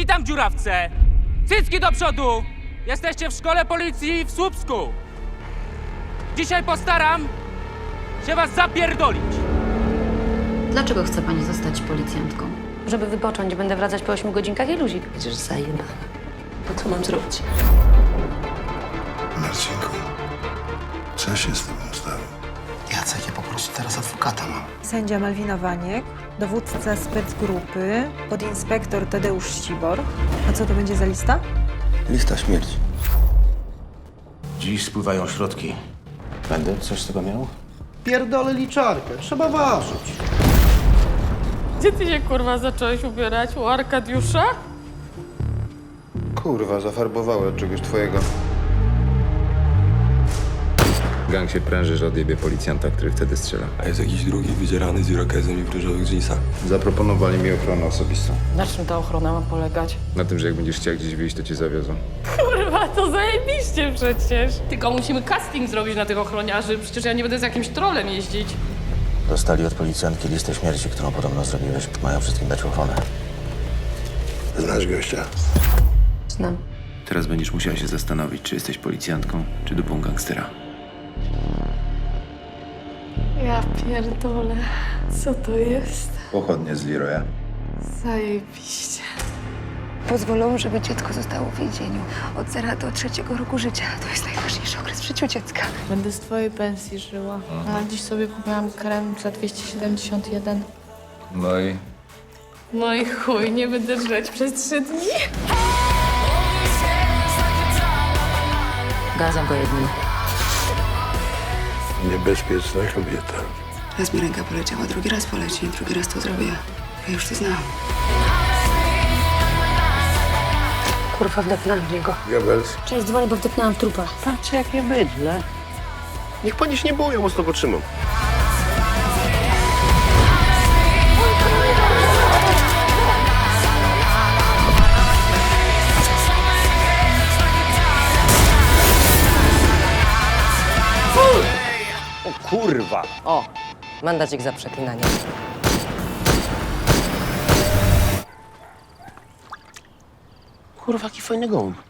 Witam dziurawce! Cycki do przodu! Jesteście w szkole policji w Słupsku! Dzisiaj postaram się was zapierdolić! Dlaczego chce pani zostać policjantką? Żeby wypocząć, będę wracać po 8 godzinkach i luzik. Przecież zajebana. To co mam zrobić? Marcinku, co się z tobą stało? Jacek, ja po prostu teraz adwokata mam. Sędzia Malwina Waniek, dowódca specgrupy, podinspektor Tadeusz Ścibor. A co to będzie za lista? Lista śmierci. Dziś spływają środki. Będę coś z tego miał? Pierdolę liczarkę, trzeba ważyć. Gdzie ty się kurwa zacząłeś ubierać? U Arkadiusza? Kurwa, zafarbowały od czegoś twojego. Gang się pręży, że odjebie policjanta, który wtedy strzela. A jest jakiś drugi wydzierany z irokezem i w różowych jeansach. Zaproponowali mi ochronę osobistą. Na czym ta ochrona ma polegać? Na tym, że jak będziesz chciał gdzieś wyjść, to cię zawiozą. Kurwa, to zajebiście przecież. Tylko musimy casting zrobić na tych ochroniarzy. Przecież ja nie będę z jakimś trolem jeździć. Dostali od policjantki listę śmierci, którą podobno zrobiłeś. Mają wszystkim dać ochronę. Znasz gościa? Znam. Teraz będziesz musiała się zastanowić, czy jesteś policjantką, czy dupą gangstera. Ja pierdolę. Co to jest? Pochodnie z Leroya. Zajebiście. Pozwolą, żeby dziecko zostało w więzieniu od zera do trzeciego roku życia. To jest najważniejszy okres w życiu dziecka. Będę z twojej pensji żyła. A dziś sobie kupiłam krem za 271. No i No i chuj, nie będę żreć przez trzy dni. Gazem go jednym. Niebezpieczna kobieta. Raz mi ręka poleciała, drugi raz poleci, drugi raz to zrobię. Ja już to znam. Kurwa, wdepnęłam w niego. Goebbels. Cześć, dzwonię, bo wdepnęłam w trupa. Patrz jakie bydle. Niech pani się nie boi, ja mocno go trzymam. O, mandacik za przeklinanie. Kurwa, jaki fajny gołąb.